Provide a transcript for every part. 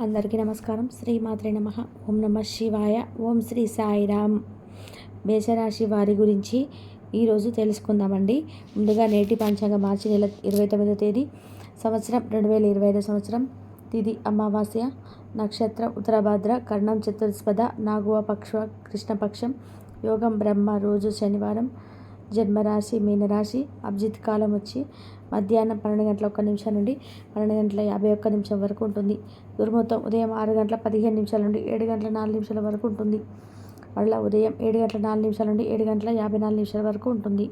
అందరికీ నమస్కారం. శ్రీ నమ. ఓం నమ శివాయ. ఓం శ్రీ సాయిరామ్ మేషరాశి వారి గురించి ఈరోజు తెలుసుకుందామండి. ముందుగా నేటి పంచాంగ మార్చి నెల ఇరవై తొమ్మిదో తేదీ సంవత్సరం రెండు వేల ఇరవై ఐదో సంవత్సరం. తిది అమావాస్య నక్షత్రం ఉత్తరభద్ర కర్ణం చతుర్స్పద నాగువ పక్ష కృష్ణపక్షం యోగం బ్రహ్మ రోజు శనివారం. జన్మరాశి మీనరాశి అభిజిత్ కాలం వచ్చి మధ్యాహ్నం పన్నెండు గంటల ఒక్క నిమిషం నుండి పన్నెండు గంటల యాభై ఒక్క నిమిషం వరకు ఉంటుంది. దుర్ముహూర్తం ఉదయం ఆరు గంటల పదిహేను నిమిషాల నుండి ఏడు గంటల నాలుగు నిమిషాల వరకు ఉంటుంది. మళ్ళీ ఉదయం ఏడు గంటల నాలుగు నిమిషాల నుండి ఏడు గంటల యాభై నాలుగు నిమిషాల వరకు ఉంటుంది.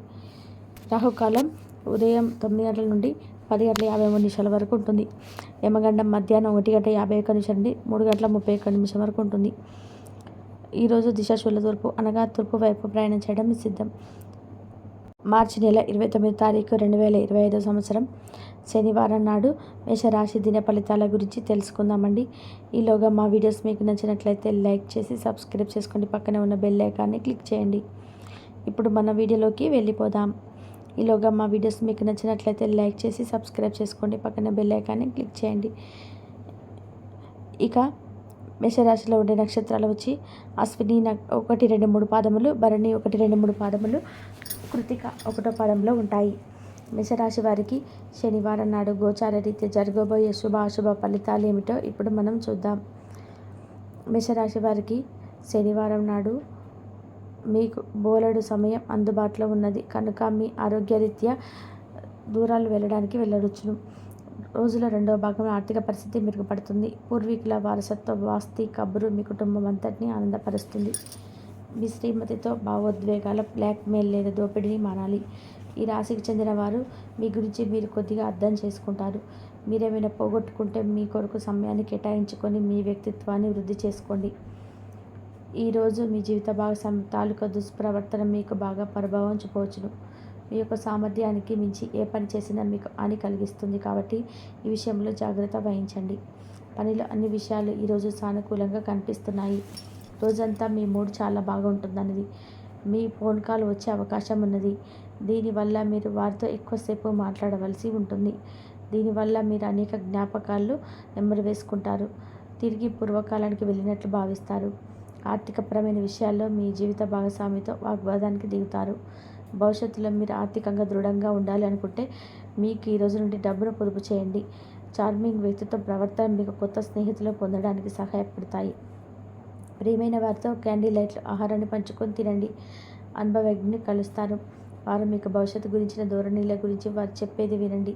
రాహుకాలం ఉదయం తొమ్మిది గంటల నుండి పది గంటల యాభై మూడు నిమిషాల వరకు ఉంటుంది. యమగండం మధ్యాహ్నం ఒకటి గంట యాభై ఒక్క నిమిషం నుండి మూడు గంటల ముప్పై ఒక్క నిమిషం వరకు ఉంటుంది. ఈరోజు దిశ శూల తూర్పు అనగా తూర్పు వైపు ప్రయాణం చేయడం నిషిద్ధం. మార్చి నెల ఇరవై తొమ్మిది తారీఖు రెండు వేల ఇరవై ఐదో సంవత్సరం శనివారం నాడు మేషరాశి దిన ఫలితాల గురించి తెలుసుకుందామండి. ఈలోగా మా వీడియోస్ మీకు నచ్చినట్లయితే లైక్ చేసి సబ్స్క్రైబ్ చేసుకోండి పక్కనే ఉన్న బెల్ ఐకాన్ని క్లిక్ చేయండి. ఇప్పుడు మన వీడియోలోకి వెళ్ళిపోదాం. ఈలోగా మా వీడియోస్ మీకు నచ్చినట్లయితే లైక్ చేసి సబ్స్క్రైబ్ చేసుకోండి పక్కన బెల్ ఐకాన్ని క్లిక్ చేయండి. ఇక మేషరాశిలో ఉండే నక్షత్రాలు వచ్చి అశ్విని ఒకటి రెండు మూడు పాదములు భరణి ఒకటి రెండు మూడు పాదములు కృతిక ఒకటో పదంలో ఉంటాయి. మేషరాశి వారికి శనివారం నాడు గోచార రీత్యా జరగబోయే శుభ అశుభ ఫలితాలు ఏమిటో ఇప్పుడు మనం చూద్దాం. మేషరాశి వారికి శనివారం నాడు మీకు బోలెడు సమయం అందుబాటులో ఉన్నది. కనుక మీ ఆరోగ్యరీత్యా దూరాలు వెళ్ళడానికి వెళ్ళవచ్చును. రోజుల రెండవ భాగంలో ఆర్థిక పరిస్థితి మెరుగుపడుతుంది. పూర్వీకుల వారసత్వ వాస్తి కబురు మీ కుటుంబం అంతటినీ ఆనందపరుస్తుంది. మీ శ్రీమతితో భావోద్వేగాల బ్లాక్మెయిల్ లేదా దోపిడీని మానాలి ఈ రాశికి చెందిన వారు మీ గురించి మీరు కొద్దిగా అర్థం చేసుకుంటారు. మీరేమైనా పోగొట్టుకుంటే మీ కొరకు సమయాన్ని కేటాయించుకొని మీ వ్యక్తిత్వాన్ని వృద్ధి చేసుకోండి. ఈరోజు మీ జీవిత భాగస్వామి తాలూకా దుష్ప్రవర్తన మీకు బాగా ప్రభావం చూపవచ్చును. మీ యొక్క సామర్థ్యానికి మించి ఏ పని చేసినా మీకు హాని కలిగిస్తుంది కాబట్టి ఈ విషయంలో జాగ్రత్త వహించండి. పనిలో అన్ని విషయాలు ఈరోజు సానుకూలంగా కనిపిస్తున్నాయి. రోజంతా మీ మూడ్ చాలా బాగుంటుందన్నది. మీ ఫోన్ కాల్ వచ్చే అవకాశం ఉన్నది. దీనివల్ల మీరు వారితో ఎక్కువసేపు మాట్లాడవలసి ఉంటుంది. దీనివల్ల మీరు అనేక జ్ఞాపకాలు నెమ్మరు వేసుకుంటారు. తిరిగి పూర్వకాలానికి వెళ్ళినట్లు భావిస్తారు. ఆర్థికపరమైన విషయాల్లో మీ జీవిత భాగస్వామితో వాగ్వాదానికి దిగుతారు. భవిష్యత్తులో మీరు ఆర్థికంగా దృఢంగా ఉండాలి అనుకుంటే మీకు ఈ రోజు నుండి డబ్బును పొదుపు చేయండి. చార్మింగ్ వ్యక్తిత్వ ప్రవర్తన మీకు కొత్త స్నేహితులు పొందడానికి సహాయపడతాయి. ప్రియమైన వారితో క్యాండీ లైట్లు ఆహారాన్ని పంచుకొని తినండి. అనుభవజ్ఞని కలుస్తారు. వారు మీకు భవిష్యత్తు గురించిన ధోరణిల గురించి వారు చెప్పేది వినండి.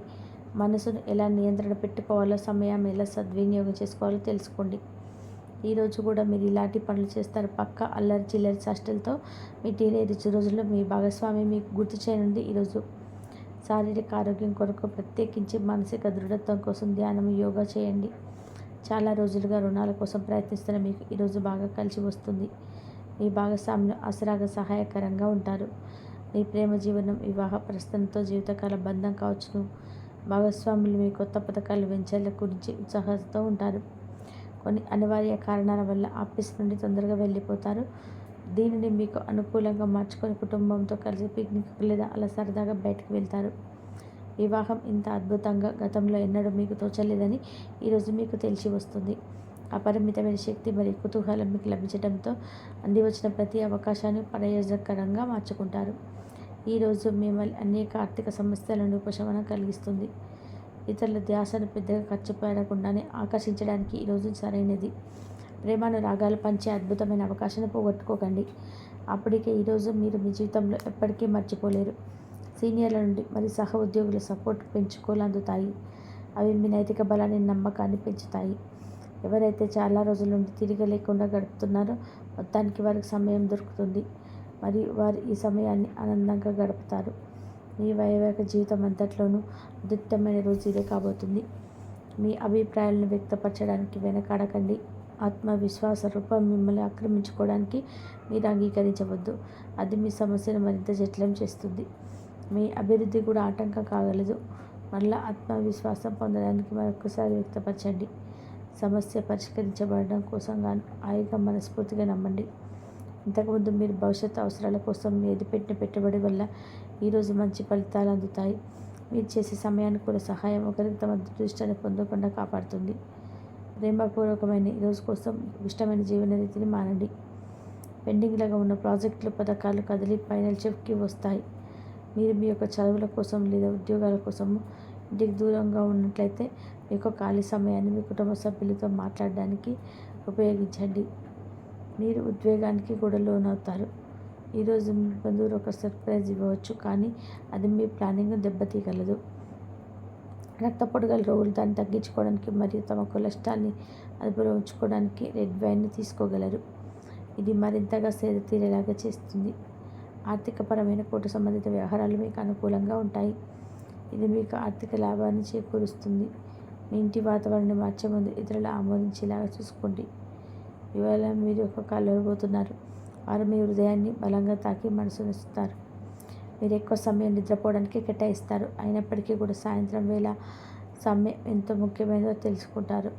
మనసును ఎలా నియంత్రణ పెట్టుకోవాలో సమయం ఎలా సద్వినియోగం చేసుకోవాలో తెలుసుకోండి. ఈరోజు కూడా మీరు ఇలాంటి పనులు చేస్తారు. పక్క అల్లరి చిల్లరి సష్టలతో మీ టీనేజ్ రోజుల్లో మీ భాగస్వామి మీకు గుర్తు చేయనుంది ఈరోజు శారీరక ఆరోగ్యం కొరకు ప్రత్యేకించి మానసిక దృఢత్వం కోసం ధ్యానం యోగా చేయండి. చాలా రోజులుగా రుణాల కోసం ప్రయత్నిస్తున్న మీకు ఈరోజు బాగా కలిసి వస్తుంది. మీ భాగస్వాములు అసరాగా సహాయకరంగా ఉంటారు. మీ ప్రేమ జీవనం వివాహ ప్రస్తుతంతో జీవితకాల బంధం కావచ్చును. భాగస్వాములు మీ కొత్త పథకాలు వెంచర్ల గురించి ఉత్సాహంతో ఉంటారు. కొన్ని అనివార్య కారణాల వల్ల ఆఫీస్ నుండి తొందరగా వెళ్ళిపోతారు. దీనిని మీకు అనుకూలంగా మార్చుకొని కుటుంబంతో కలిసి పిక్నిక్ లేదా అలా సరదాగా బయటకు వెళ్తారు. వివాహం ఇంత అద్భుతంగా గతంలో ఎన్నడూ మీకు తోచలేదని ఈరోజు మీకు తెలిసి వస్తుంది. అపరిమితమైన శక్తి మరియు కుతూహలం మీకు లభించడంతో అంది వచ్చిన ప్రతి అవకాశాన్ని ప్రయోజనకరంగా మార్చుకుంటారు. ఈరోజు మిమ్మల్ని అనేక ఆర్థిక సమస్యలను ఉపశమనం కలిగిస్తుంది. ఇతరుల ధ్యాసను పెద్దగా ఖర్చు పెరగకుండానే ఆకర్షించడానికి ఈరోజు సరైనది. ప్రేమను రాగాలు పంచే అద్భుతమైన అవకాశాన్ని పోగొట్టుకోకండి. అప్పటికే ఈరోజు మీరు మీ జీవితంలో ఎప్పటికీ మర్చిపోలేరు. సీనియర్ల నుండి మరి సహ ఉద్యోగుల సపోర్ట్ పెంచుకోలందుతాయి. అవి మీ నైతిక బలాన్ని నమ్మకాన్ని పెంచుతాయి. ఎవరైతే చాలా రోజుల నుండి తిరిగి లేకుండా గడుపుతున్నారో మొత్తానికి వారికి సమయం దొరుకుతుంది. మరియు వారు ఈ సమయాన్ని ఆనందంగా గడుపుతారు. మీ వైవాహిక జీవితం అంతట్లోనూ అద్భుతమైన రోజు ఇదే కాబోతుంది. మీ అభిప్రాయాలను వ్యక్తపరచడానికి వెనకాడకండి. ఆత్మవిశ్వాస రూపం మిమ్మల్ని ఆక్రమించుకోవడానికి మీరు అంగీకరించవద్దు. అది మీ సమస్యను మరింత జటిలం చేస్తుంది. మీ అభివృద్ధి కూడా ఆటంకం కాగలదు. మళ్ళా ఆత్మవిశ్వాసం పొందడానికి మరొకసారి వ్యక్తపరచండి. సమస్య పరిష్కరించబడడం కోసం కానీ హాయిగా మనస్ఫూర్తిగా నమ్మండి. ఇంతకుముందు మీరు భవిష్యత్ అవసరాల కోసం ఏది పెట్టిన పెట్టుబడి వల్ల ఈరోజు మంచి ఫలితాలు అందుతాయి. మీరు చేసే సమయానికి కూడా సహాయం ఒకరికి తమ దృష్టిని పొందకుండా కాపాడుతుంది. ప్రేమపూర్వకమైన ఈ రోజు కోసం ఇష్టమైన జీవన రీతిని మానండి. పెండింగ్లుగా ఉన్న ప్రాజెక్టులు పథకాలు కదిలి ఫైనల్ చెక్కి వస్తాయి. మీరు మీ యొక్క చదువుల కోసం లేదా ఉద్యోగాల కోసం ఇంటికి దూరంగా ఉన్నట్లయితే మీ యొక్క ఖాళీ సమయాన్ని మీ కుటుంబ సభ్యులతో మాట్లాడడానికి ఉపయోగించండి. మీరు ఉద్వేగానికి కూడా లోనవుతారు. ఈరోజు మీ బంధువులు ఒక సర్ప్రైజ్ ఇవ్వవచ్చు కానీ అది మీ ప్లానింగ్ దెబ్బతీయగలదు. రక్తపోటు గల రోగులు దాన్ని తగ్గించుకోవడానికి మరియు తమ కొలెస్ట్రాల్ని అదుపులో ఉంచుకోవడానికి రెడ్ వైన్ని తీసుకోగలరు. ఇది మరింతగా సేద తీరేలాగా చేస్తుంది. ఆర్థికపరమైన కోర్టు సంబంధిత వ్యవహారాలు మీకు అనుకూలంగా ఉంటాయి. ఇది మీకు ఆర్థిక లాభాన్ని చేకూరుస్తుంది. మీ ఇంటి వాతావరణాన్ని మార్చే ముందు ఇతరులు ఆమోదించేలాగా చూసుకోండి. ఇవాళ మీరు ఒక కలవబోతున్నారు. వారు మీ హృదయాన్ని బలంగా తాకి మనసునిస్తారు మీరు ఎక్కువ సమయం నిద్రపోవడానికి కేటాయిస్తారు. అయినప్పటికీ కూడా సాయంత్రం వేళ సమయం ఎంతో ముఖ్యమైనదో తెలుసుకుంటారు.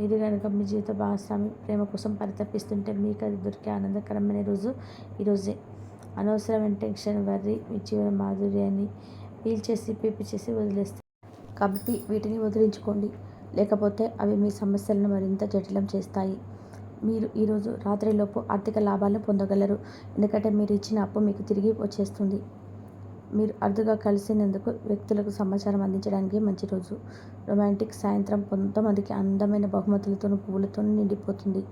మీరు కనుక మీ జీవిత భాగస్వామి ప్రేమ కోసం పరితపిస్తుంటే మీకు అది దొరికే ఆనందకరమైన రోజు ఈరోజే అనవసరమైన టెన్షన్ వర్రి మీ మాధుర్యాన్ని పీల్ చేసి పీపి చేసి వదిలేస్తారు. కాబట్టి వీటిని వదిలించుకోండి. లేకపోతే అవి మీ సమస్యలను మరింత జటిలం చేస్తాయి. మీరు ఈరోజు రాత్రిలోపు ఆర్థిక లాభాలను పొందగలరు. ఎందుకంటే మీరు ఇచ్చిన అప్పు మీకు తిరిగి వచ్చేస్తుంది. మీరు అరుదుగా కలిసినందుకు వ్యక్తులకు సమాచారం అందించడానికి మంచి రోజు. రొమాంటిక్ సాయంత్రం కొంతమందికి అందమైన బహుమతులతోనూ పువ్వులతో నిండిపోతుంది.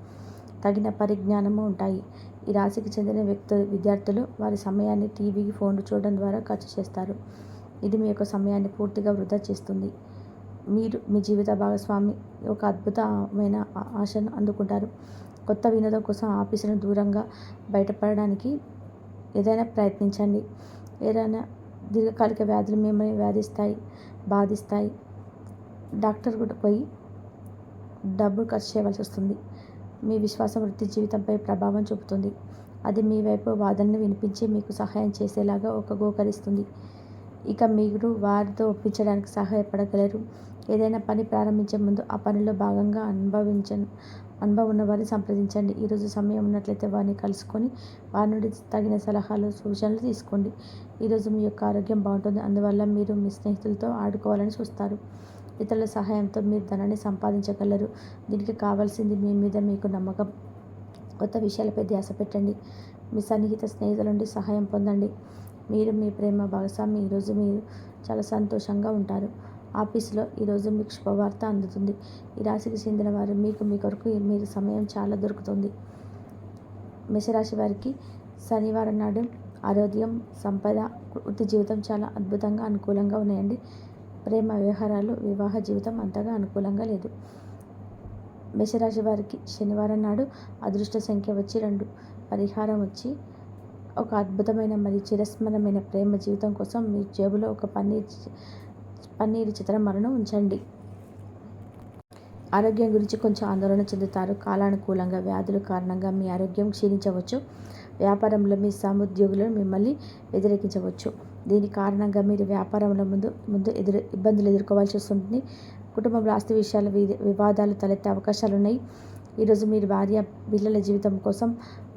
తగిన పరిజ్ఞానము ఉంటాయి. ఈ రాశికి చెందిన వ్యక్తు విద్యార్థులు వారి సమయాన్ని టీవీ ఫోన్లు చూడడం ద్వారా ఖర్చు చేస్తారు. ఇది మీ యొక్క సమయాన్ని పూర్తిగా వృధా చేస్తుంది. మీరు మీ జీవిత భాగస్వామి ఒక అద్భుతమైన ఆశను అందుకుంటారు. కొత్త వినోదం కోసం ఆఫీసును దూరంగా బయటపడడానికి ఏదైనా ప్రయత్నించండి. ఏదైనా దీర్ఘకాలిక వ్యాధులు మిమ్మల్ని వ్యాధిస్తాయి బాధిస్తాయి. డాక్టర్ కూడా పోయి డబ్బు ఖర్చు చేయవలసి వస్తుంది. మీ విశ్వాసం వృత్తి జీవితంపై ప్రభావం చూపుతుంది. అది మీ వైపు వాదనను వినిపించి మీకు సహాయం చేసేలాగా ఒక గోకరిస్తుంది. ఇక మీరు వారితో ఒప్పించడానికి సహాయపడగలరు. ఏదైనా పని ప్రారంభించే ముందు ఆ పనిలో భాగంగా అనుభవించ అనుభవం ఉన్న వారిని సంప్రదించండి ఈరోజు సమయం ఉన్నట్లయితే వారిని కలుసుకొని వారి నుండి తగిన సలహాలు సూచనలు తీసుకోండి. ఈరోజు మీ యొక్క ఆరోగ్యం బాగుంటుంది. అందువల్ల మీరు మీ స్నేహితులతో ఆడుకోవాలని చూస్తారు. ఇతరుల సహాయంతో మీరు ధనాన్ని సంపాదించగలరు. దీనికి కావాల్సింది మీ మీద మీకు నమ్మకం. కొత్త విషయాలపై ధ్యాస పెట్టండి. మీ సన్నిహిత స్నేహితుల నుండి సహాయం పొందండి. మీరు మీ ప్రేమ భాగస్వామి ఈరోజు మీరు చాలా సంతోషంగా ఉంటారు. ఆఫీసులో ఈరోజు మీకు శుభవార్త అందుతుంది. ఈ రాశికి చెందిన వారు మీకు మీ కొరకు మీరు సమయం చాలా దొరుకుతుంది. మేషరాశి వారికి శనివారం నాడు ఆరోగ్యం సంపద వృత్తి జీవితం చాలా అద్భుతంగా అనుకూలంగా ఉన్నాయండి. ప్రేమ వ్యవహారాలు వివాహ జీవితం అంతగా అనుకూలంగా లేదు. మేషరాశి వారికి శనివారం నాడు అదృష్ట సంఖ్య వచ్చి రెండు. పరిహారం వచ్చి ఒక అద్భుతమైన మరియు చిరస్మరమైన ప్రేమ జీవితం కోసం మీ జేబులో ఒక పన్నీర్ పన్నీరు చిత్రమరను ఉంచండి. ఆరోగ్యం గురించి కొంచెం ఆందోళన చెందుతారు. కాలానుకూలంగా వ్యాధుల కారణంగా మీ ఆరోగ్యం క్షీణించవచ్చు. వ్యాపారంలో మీ సముద్యోగులను మిమ్మల్ని వ్యతిరేకించవచ్చు. దీని కారణంగా మీరు వ్యాపారంలో ముందు ముందు ఎదురు ఇబ్బందులు ఎదుర్కోవాల్సి వస్తుంది. కుటుంబంలో ఆస్తి విషయాల వివాదాలు తలెత్తే అవకాశాలు ఉన్నాయి ఈరోజు మీరు భార్య పిల్లల జీవితం కోసం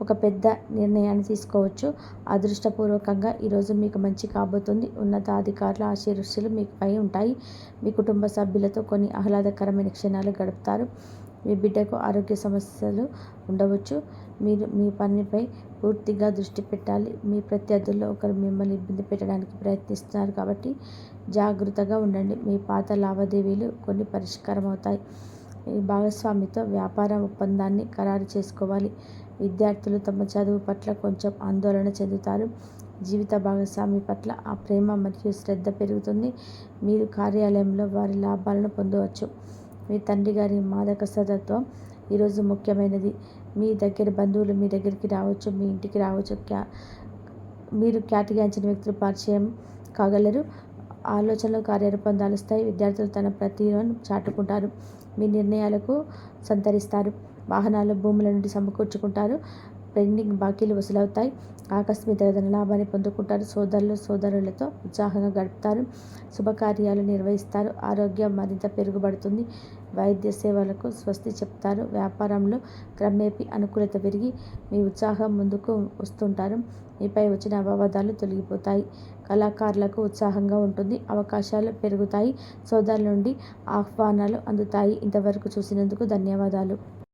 ఒక పెద్ద నిర్ణయాన్ని తీసుకోవచ్చు. అదృష్టపూర్వకంగా ఈరోజు మీకు మంచి కాబోతుంది. ఉన్నతాధికారుల ఆశీర్వస్సులు పై ఉంటాయి. మీ కుటుంబ సభ్యులతో కొన్ని ఆహ్లాదకరమైన క్షణాలు గడుపుతారు. మీ బిడ్డకు ఆరోగ్య సమస్యలు ఉండవచ్చు. మీరు మీ పనిపై పూర్తిగా దృష్టి పెట్టాలి. మీ ప్రత్యర్థుల్లో ఒకరు మిమ్మల్ని ఇబ్బంది పెట్టడానికి ప్రయత్నిస్తున్నారు కాబట్టి జాగ్రత్తగా ఉండండి. మీ పాత లావాదేవీలు కొన్ని పరిష్కారం అవుతాయి. ఈ భాగస్వామితో వ్యాపార ఒప్పందాన్ని ఖరారు చేసుకోవాలి. విద్యార్థులు తమ చదువు పట్ల కొంచెం ఆందోళన చెందుతారు. జీవిత భాగస్వామి పట్ల ఆ ప్రేమ మరియు శ్రద్ధ పెరుగుతుంది. మీరు కార్యాలయంలో వారి లాభాలను పొందవచ్చు. మీ తండ్రి గారి మాదక సదత్వం ఈరోజు ముఖ్యమైనది. మీ దగ్గర బంధువులు మీ దగ్గరికి రావచ్చు మీ ఇంటికి రావచ్చు. క్యా మీరు ఖ్యాతిగాంచిన వ్యక్తులు పరిచయం కాగలరు. ఆలోచనలు కార్యరూపం దాలుస్తాయి. విద్యార్థులు తన ప్రతిభను చాటుకుంటారు. మీ నిర్ణయాలకు సంతరిస్తారు. వాహనాలు భూముల నుండి సమకూర్చుకుంటారు. పెండింగ్ బాకీలు వసూలవుతాయి. ఆకస్మిక ఏదైనా లాభాన్ని పొందుకుంటారు. సోదరులు సోదరులతో ఉత్సాహంగా గడుపుతారు. శుభకార్యాలు నిర్వహిస్తారు. ఆరోగ్యం మరింత పెరుగుబడుతుంది. వైద్య సేవలకు స్వస్తి చెప్తారు. వ్యాపారంలో క్రమేపీ అనుకూలత పెరిగి మీ ఉత్సాహం ముందుకు వస్తుంటారు. మీపై వచ్చిన అపవాదాలు తొలగిపోతాయి. కళాకారులకు ఉత్సాహంగా ఉంటుంది. అవకాశాలు పెరుగుతాయి. సోదరుల నుండి ఆహ్వానాలు అందుతాయి. ఇంతవరకు చూసినందుకు ధన్యవాదాలు.